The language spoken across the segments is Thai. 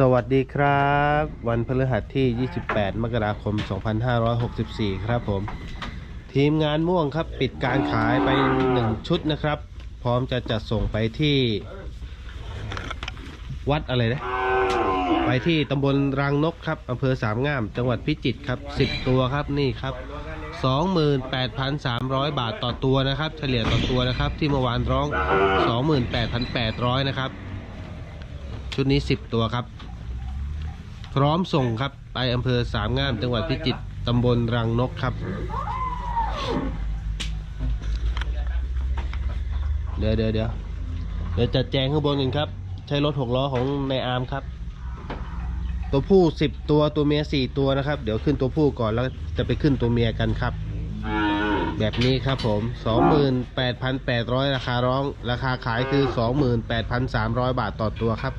สวัสดีครับ วันพฤหัสที่ 28 มกราคม 2564 ครับผม ทีมงานม่วงครับปิดการขายไป 1 ชุดนะครับ พร้อมจะจัดส่งไปที่ วัดอะไรนะ ไปที่ตำบลรังนกครับอำเภอสามงาม จังหวัดพิจิตรครับ 10 ตัวครับนี่ครับ 28,300 บาทต่อตัวนะครับ เฉลี่ยต่อตัวนะครับ ที่เมื่อวานร้อง 28,800 นะครับ ชุดนี้ 10 ตัวครับ พร้อมส่งครับไปอำเภอสามงามจังหวัดพิจิตรตำบลรังนกครับเดี๋ยวเดี๋ยวเดี๋ยวเดี๋ยวจัดแจงข้างบนกันครับ ใช้รถหกล้อของนายอาร์มครับ ตัวผู้10ตัวตัวเมีย4ตัวนะครับ เดี๋ยวขึ้นตัวผู้ก่อนแล้วจะไปขึ้นตัวเมียกันครับ แบบนี้ครับผม28,800ราคาร้อง ราคาขายคือ28,300บาทต่อตัวครับ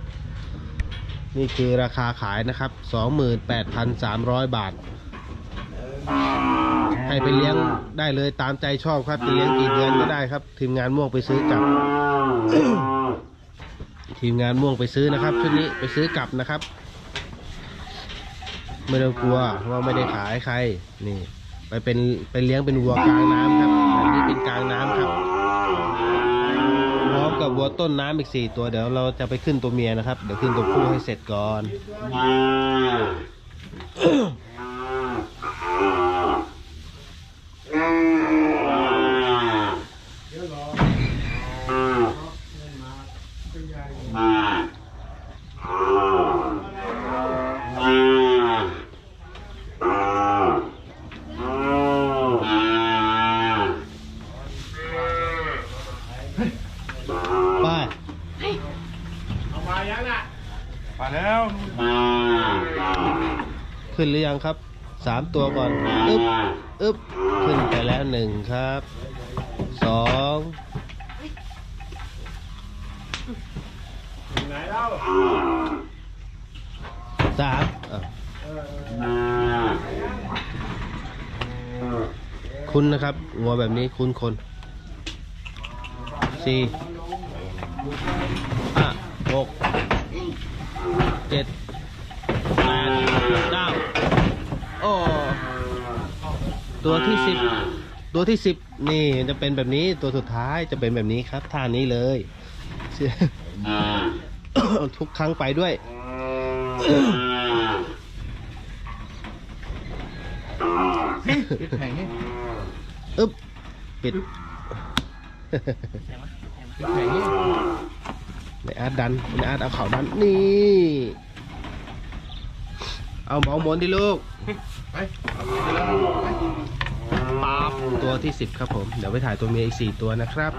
นี่คือราคาขายนะครับ 28,300 บาท ให้ไปเลี้ยงได้เลยตามใจชอบครับจะเลี้ยงกี่เดือนก็ได้ครับ ทีมงานม่วงไปซื้อกลับ ทีมงานม่วงไปซื้อนะครับชุดนี้ไปซื้อกลับนะครับ ไม่ต้องกลัวว่าไม่ได้ขายใครนี่ ไปเป็นไปเลี้ยงเป็นวัวกลางน้ำครับอันนี้เป็นกลางน้ำครับ พร้อมกับ วัวต้นน้ำอีกสี่ตัวเดี๋ยวเราจะไปขึ้นตัวเมียนะครับ เดี๋ยวขึ้นตัวผู้ให้เสร็จก่อนไป มายังอะ มาแล้วขึ้นหรือยังครับสามตัวก่อนอึ๊บอึ๊บขึ้นไปแล้วหนึ่งครับสองไหนเล่าสามอะคุณนะครับวัวแบบนี้คุณคนสี่ห้าหก เจ็ดแปดเก้าโอ้ ตัวที่สิบตัวที่สิบนี่จะเป็นแบบนี้ตัวสุดท้ายจะเป็นแบบนี้ครับท่านี้เลยเชื่อทุกครั้งไปด้วย ปิดแผงนี่อึ๊บปิดปิดแผงนี่ ในอาร์ตดันในอาร์ตเอาเข่าดัน นี่ เอาหมองหมนดิลูก ไปปาบตัวที่สิบครับผม เดี๋ยวไปถ่ายตัวเมียอีกสี่ตัวนะครับ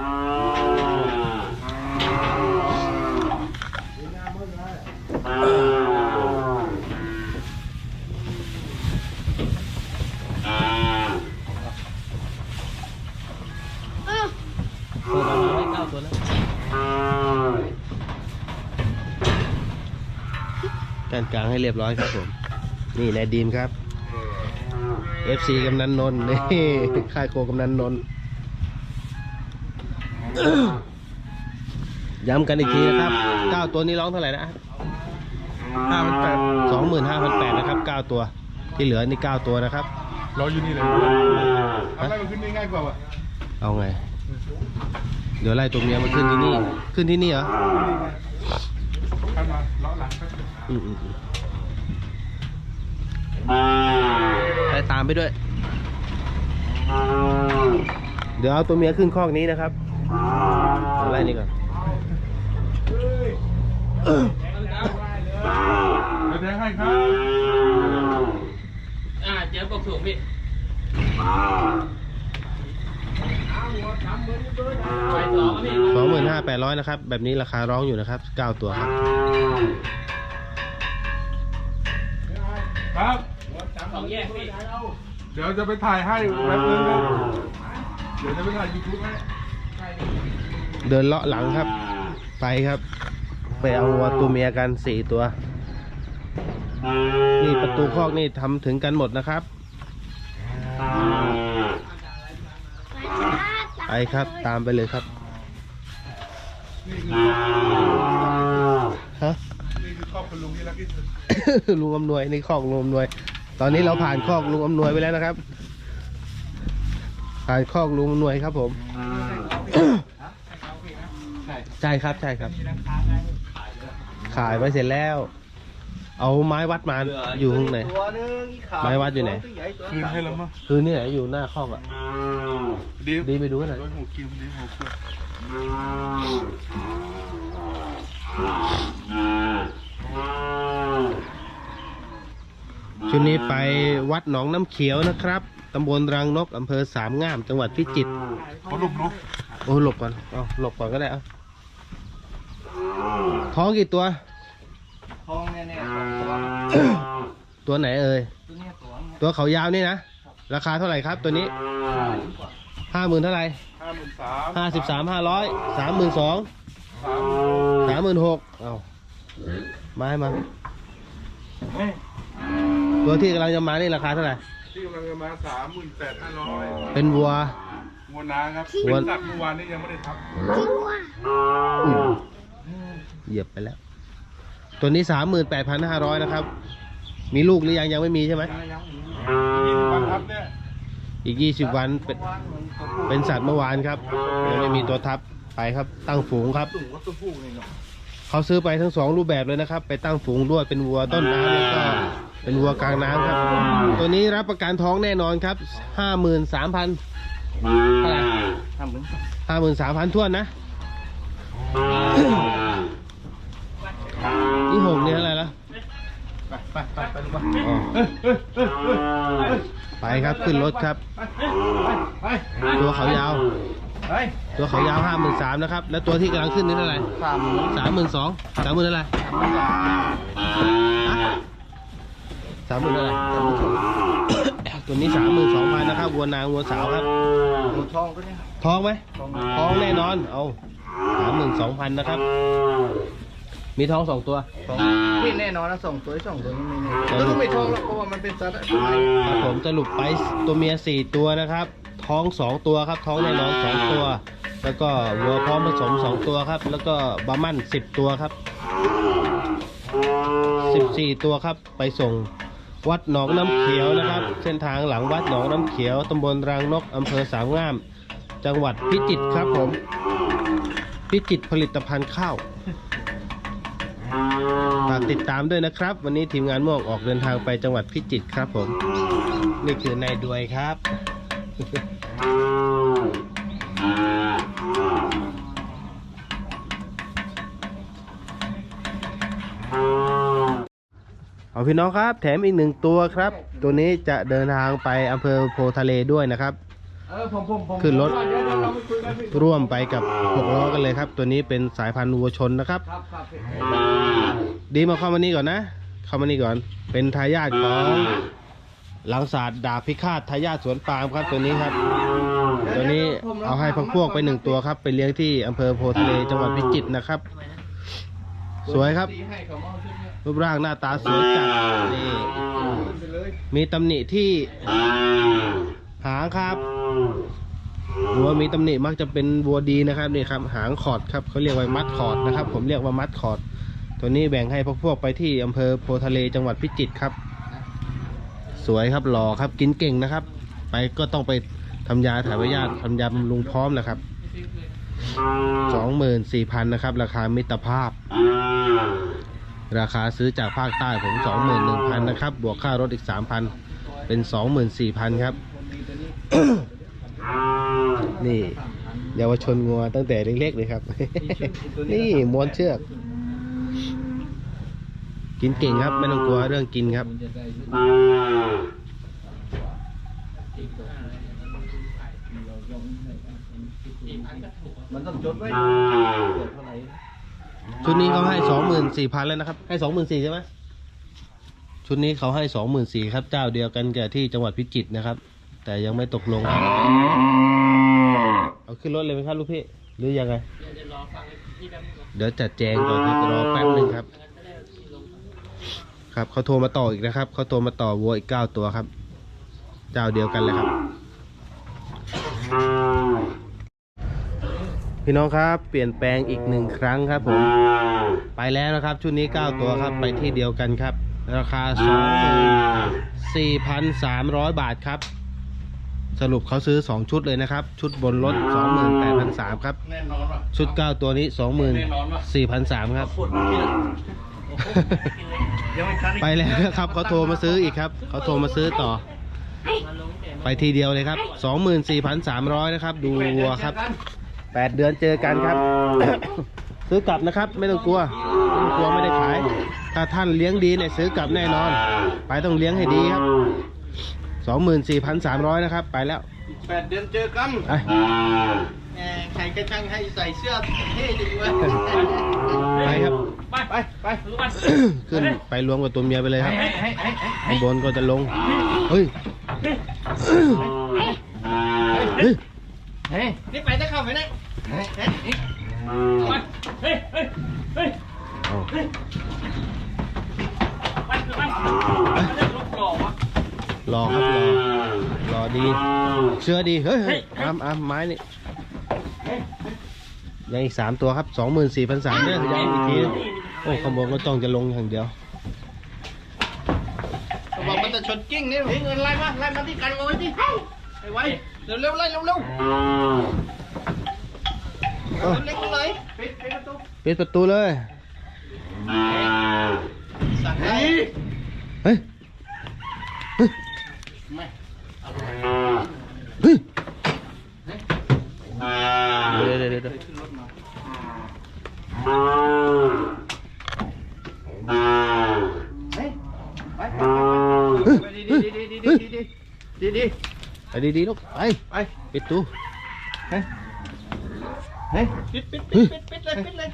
เปิดออกมาไว้เก้าตัวแล้ว การกลางให้เรียบร้อยครับผม นี่นายดีมครับ FC กำนันนนท์นี่ค่ายโคกำนันนนท์ย้ำกันอีกทีนะครับ 9 ตัวนี้ร้องเท่าไหร่นะห้าพันแปด25,800นะครับ 9 ตัว ที่เหลือนี่ 9 ตัวนะครับ รออยู่นี่เลยเอาไล่มาขึ้นนี่ง่ายกว่าว่ะเอาไง เดี๋ยวไล่ตัวเมียมาขึ้นที่นี่ ขึ้นที่นี่เหรอ ข้ามมาล้อหลังครับอืมอืมอืม ไปตามไปด้วย เดี๋ยวเอาตัวเมียขึ้นคอกนี้นะครับเอาไล่นี่ก่อนเดี๋ยวแทงให้ครับอ่าเจ๊บอกถูกพี่ไปสองพี่สองหมื่นห้าแปดร้อยนะครับ แบบนี้ราคาร้องอยู่นะครับเก้าตัวครับ ครับสองแยกพี่เดี๋ยวจะไปถ่ายให้แป๊บนึงนะเดี๋ยวจะไปถ่ายยูทูบให้เดินเลาะหลังครับ ไปครับ ไปเอาวัวตัวเมียกันสี่ตัว นี่ประตูคอกนี่ทำถึงกันหมดนะครับ ไปครับตามไปเลยครับฮะนี่คือคร อบคุณลุงที่รักที่สุดลุงอำนวยนี่คอกลุงอำนวย ตอนนี้เราผ่านคอกลุงอำนวยไปแล้วนะครับ ผ่านคอกลุงอำนวยครับ ผม ใช่ครับใช่ครับ ขายไปเสร็จแล้ว เอาไม้วัดมาอยู่ข้างในตัวนึงอีขาไม้วัดอยู่ไหน คืนให้แล้วมั้งคือนี่ไหนอยู่หน้าคอกอะ ดีดีไปดูหน่อยรถหัวคิวดีหัวคิว ชุดนี้ไปวัดหนองน้ำเขียวนะครับตำบลรังนกอำเภอสามงาม จังหวัดพิจิตรเขาลุกลุกโอ้หลบก่อนเอาหลบก่อนก็ได้เอาท้องกี่ตัวทองเนี่ยเนี่ยสองตัวตัวไหนเอ่ยตัวเนี้ยตัวเนี่ย ตัวเขายาวนี่นะ ราคาเท่าไหร่ครับตัวนี้ห้าหมื่นเท่าไหร่ห้าหมื่นสามห้าสิบสามห้าร้อยสามหมื่นสองสามสามหมื่นหกเอา มาให้มาตัวที่กำลังจะมานี่ราคาเท่าไหร่ที่กำลังจะมาสามหมื่นแปดห้าร้อยเป็นวัววัวนาครับวัวเป็นสัตว์เมื่อวานนี้ยังไม่ได้ทับอุ้ยเหยียบไปแล้ว ตัวนี้สามหมื่นแปดพันห้าร้อยนะครับ มีลูกหรือยังยังไม่มีใช่ไหมยี่สิบวันทับเนี่ยอีกยี่สิบวันเป็นเป็นสัตว์เมื่อวานครับยังไม่มีตัวทับไปครับตั้งฝูงครับสูงกว่าตัวผู้ เลยเนาะเขาซื้อไปทั้งสองรูปแบบเลยนะครับ ไปตั้งฝูงด้วยเป็นวัวต้นน้ำแล้วก็เป็นวัวกลางน้ำครับ ตัวนี้รับประกันท้องแน่นอนครับห้าหมื่นสามพันเท่าไหร่ทำเหมือนห้าหมื่นสามพันทวนนะนี่หกเนี่ยเท่าไหร่ละไปไปไปไปดูป่ะอ๋อไปครับขึ้นรถครับไปตัวเขายาว ไปตัวเขายาวห้าหมื่นสามนะครับ แล้วตัวที่กำลังขึ้นนี่เท่าไหร่สามหมื่นสามหมื่นสองสามหมื่นเท่าไหร่สามหมื่นเท่าไหร่ตัวนี้สามหมื่นสองพันนะครับวัวนางวัวสาวครับตัวทองตัวเนี้ยท้องไหมทองท้องแน่นอน เอาสามหมื่นสองพันนะครับ มีท้องสองตัวทองนี่แน่นอนนะสองตัวสองตัวนี้ไม่แน่เออแล้วก็ไม่ทองหรอกเพราะว่ามันเป็นสัตว์อะครับผมสรุปไปตัวเมียสี่ตัวนะครับ ท้องสองตัวครับ ท้องแน่นอนสองตัว แล้วก็วัวพร้อมผสมสองตัวครับ แล้วก็บาร์มันสิบตัวครับสิบสี่ตัวครับ ไปส่งวัดหนองน้ำเขียวนะครับ เส้นทางหลังวัดหนองน้ำเขียวตำบลรางนกอำเภอสามงาม จังหวัดพิจิตรครับผม พิจิตรผลิตภัณฑ์ข้าวฝากติดตามด้วยนะครับ วันนี้ทีมงานม่วงออกเดินทางไปจังหวัดพิจิตรครับผม นี่คือนายดวยครับ เอาพี่น้องครับ แถมอีกหนึ่งตัวครับ ตัวนี้จะเดินทางไปอำเภอโพทะเลด้วยนะครับเออผมผมผมขึ้นรถเดี๋ยวเดี๋ยวเราไปคุยกันพี่ร่วมไปกับหกล้อกันเลยครับ ตัวนี้เป็นสายพันธุ์วัวชนนะครับครับครับพี่ดีมาเข้ามานี่ก่อนนะ เข้ามานี่ก่อน เป็นทายาทของหลังศาสตร์ดาบพิฆาตทายาทสวนปาล์มครับตัวนี้ครับ ตัวนี้เอาให้พักพวกไปหนึ่งตัวครับ ไปเลี้ยงที่อำเภอโพทะเลจังหวัดพิจิตรนะครับ สวยครับ ตีให้เขามาเอาชุดเนี้ยรูปร่างหน้าตาสวยจัดนี่ขึ้นไปเลยมีตำหนิที่หางครับวัวมีตำหนิมักจะเป็นวัวดีนะครับนี่ครับหางขอดครับเขาเรียกว่ามัดขอดนะครับ ผมเรียกว่ามัดขอด ตัวนี้แบ่งให้พวกพวกไปที่อำเภอโพทะเลจังหวัดพิจิตรครับ สวยครับหล่อครับกินเก่งนะครับ ไปก็ต้องไปทำยาถ่ายพยาธิทำยาบำรุงพร้อมนะครับสองหมื่นสี่พันนะครับ ราคามิตรภาพ ราคาซื้อจากภาคใต้ผมสองหมื่นหนึ่งพันนะครับ บวกค่ารถอีกสามพันเป็นสองหมื่นสี่พันครับ นี่เยาวชนงัวตั้งแต่เล็กๆเลยครับ นี่ม้วนเชือก กินเก่งครับ ไม่ต้องกลัวเรื่องกินครับมันต้องจดไว้เกิดเท่าไหร่ ชุดนี้เขาให้สองหมื่นสี่พันแล้วนะครับ ให้สองหมื่นสี่ใช่ไหมชุดนี้เขาให้สองหมื่นสี่ครับ เจ้าเดียวกันกับที่จังหวัดพิจิตรนะครับ แต่ยังไม่ตกลงครับเอาขึ้นรถเลยไหมครับลูกพี่ หรือยังไง เดี๋ยวจะรอฟังพี่แป๊บนึงก่อนเดี๋ยวจัดแจงก่อนครับรอแป๊บหนึ่งครับ ครับเขาโทรมาต่ออีกนะครับเขาโทรมาต่อวัวอีกเก้าตัวครับ เจ้าเดียวกันเลยครับ พี่น้องครับเปลี่ยนแปลงอีกหนึ่งครั้งครับผม ไปแล้วนะครับ ชุดนี้ 9 ตัวครับไปที่เดียวกันครับ ราคา24,300บาทครับ สรุปเขาซื้อ 2 ชุดเลยนะครับ ชุดบนรถ 28,300ครับ แน่นอนว่ะชุด 9 ตัวนี้ 24,300ครับปวดเพี้ยนยังไม่ทันไปแล้วนะครับเขาโทรมาซื้ออีกครับเขาโทรมาซื้อต่อมาลงแต่ไปทีเดียวเลยครับ 24,300นะครับ ดูวัวครับ 8เดือนเจอกันครับ ซื้อกลับนะครับไม่ต้องกลัวไม่ต้องกลัวไม่ได้ขาย ถ้าท่านเลี้ยงดีเนี่ยซื้อกลับแน่นอน ไปต้องเลี้ยงให้ดีครับ24,300นะครับ ไปแล้วแปดเดือนเจอกันไปแหมใครก็ช่างให้ใส่เสื้อเท่ดีวะไปครับ ไปไปไปรู้ป่ะขึ้นไปรวมกับตัวเมียไปเลยครับเฮ้ยเฮ้ยเฮ้ยเฮ้ยข้างบนก็จะลง เฮ้ย เฮ้ยเฮ้ยนี่ไปจะเข้าไปไหนเฮ้ยเฮ้ยไปเฮ้ยเฮ้ยเฮ้ยเอาไปไปไปเรื่องลูกหล่อวะรอครับรอรอดี เชื่อดี เฮ้ยเฮ้ยอามอามไม้นี่ยังอีกสามตัวครับสองหมื่นสี่พันสามเนี่ยยังอีกทีนึงโอ้ขบวนก็ต้องจะลงอย่างเดียวบอกมันจะชนกิ้งนี่เฮ้ยเงินไล่มาไล่มาที่กันเอาไว้ที่ไอ้ไว้ เร็วเร็วไล่เร็วเร็วเล็กเลยปิดปิดประตูปิดประตูเลยสั่งให้เฮ้ยไม่เฮ้ยเดี๋ยวเดี๋ยวเดี๋ยวเดี๋ยวขึ้นรถมาเฮ้ยไปดีดีดีดีดีดีดี ดีไปดีๆลูกไปไปปิดตู้เฮ้ยเฮ้ยปิดปิดปิดปิดปิดเลยปิดเลย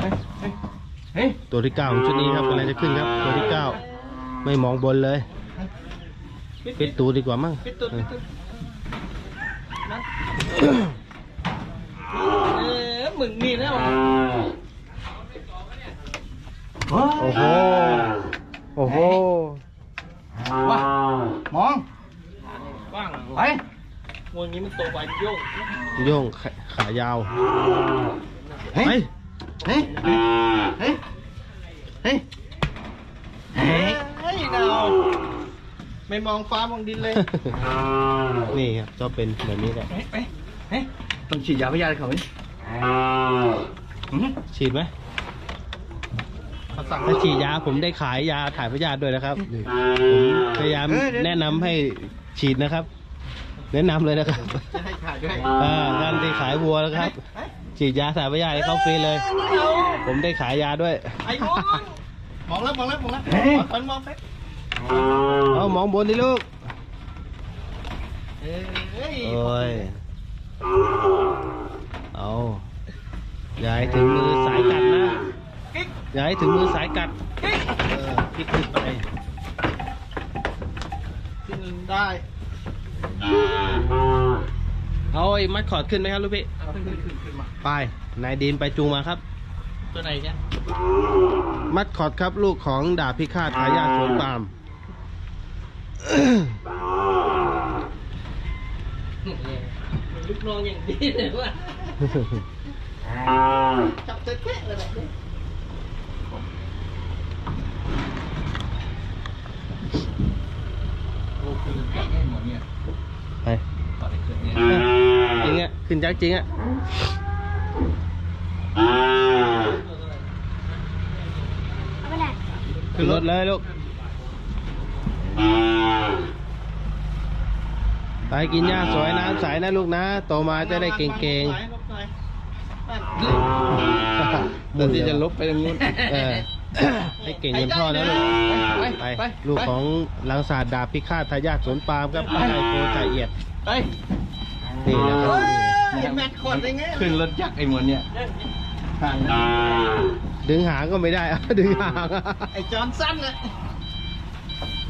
เฮ้ยเฮ้ยตัวที่เก้าของชุดนี้ครับกำลังจะขึ้นครับตัวที่เก้าไม่มองบนเลยปิดตูดีกว่ามั้งปิดตุ๊ดปิดตุ๊ดนั่นเออมึงนี่แล้วโอ้โหโอ้โหว้ามอง ว่างไปงวงนี้มันโตไปโยกโย่งขาขายาวเฮ้ไปยเฮ้ยเฮ้ยเฮ้ยเฮ้ยเฮ้ยเฮ้ยเราไม่มองฟ้ามองดินเลยนี่ครับก็เป็นแบบนี้แหละเฮ้ยเฮ้ยเฮ้ยต้องฉีดยาพยาธิเขาไหมอืมฉีดไหมเขาสั่งถ้าฉีดยาผมได้ขายยาถ่ายพยาธิด้วยนะครับผมพยายามเออเดี๋ยวแนะนำให้ ฉีดนะครับ แนะนำเลยนะครับจะให้ขายด้วยอ่าการที่ขายวัวนะครับ เฮ้ยฉีดยาถ่ายพยาธิให้เขาฟรีเลยผมได้ขายยาด้วย ไอ้มองมองแล้วมองแล้วมองแล้วมันมองไปเอามองบนดิลูกเฮ้ยโอ้ย เอาอย่าให้ถึงมือสายกัดนะกิ๊กอย่าให้ถึงมือสายกัด กิ๊กเออพลิกขึ้นไปขึ้น ได้ เอาไอ้มัดคอร์ดขึ้นไหมครับลูกพี่เอาขึ้นขึ้นขึ้นขึ้นมา ไป นายดีนไปจูงมาครับ ตัวไหนจ๊ะมัดคอร์ดครับลูกของดาบพิฆาตทายาทสวนปาล์มลูกน้องอย่างดีเลยว่ะจับเตะแค่เลยแบบนี้ โอ้คือแค่ให้หมดเนี่ย ไปต่อได้ขึ้นเนี่ยจริงอะขึ้นจักจริงอะขึ้นรถเลยลูกไปกินหญ้าสวยน้ำใสนะลูกนะโตมาจะได้เก่งลบหน่ที่จะลบไปตรงนู้น ให้เก่งเงินพ่อนะลูกไปลูกของลังศาสตร์ดาบพิฆาตทายาทสวนปาล์มครับไอโฟจ่าเอียดไปนี่นะครับเห็นแมทคอร์ดได้ไงขึ้นรถยักษ์ไอ้หมวนเนี่ยทางนั้นดึงหางก็ไม่ได้ดึงหางไอ้จอนสั้นน่ะ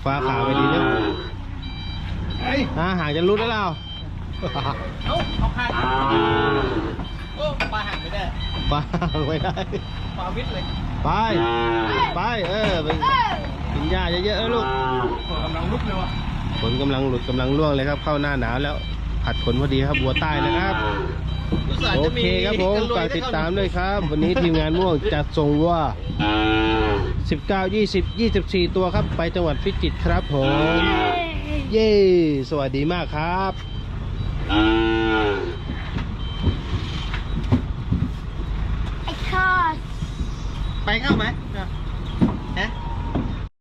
ฟ้าขาไปดีนึงไอ้อ่าหางจะรุดแล้วเราเอ้าเอาห่างโอ้ปลาห่างไม่ได้ฟ้าหางไม่ได้ปลาวิทย์เลย ไป ไป เออไปกินหญ้าเยอะๆนะลูกโอ้กำลังลุกเลยว่ะฝนกำลังหลุดกำลังร่วงเลยครับ เข้าหน้าหนาวแล้ว ผัดขนพอดีครับบัวใต้นะครับรู้สึกโอจะมีเคครับผมกระรวฝากได้ติดเข้ตามด้วยครับ วันนี้ทีมงานม่วงจัดส่งวัว19 20 24 ตัวครับ ไปจังหวัดพิจิตรครับผม เย้ สวัสดีมากครับ ไอ้ทอด ไปเข้าไหม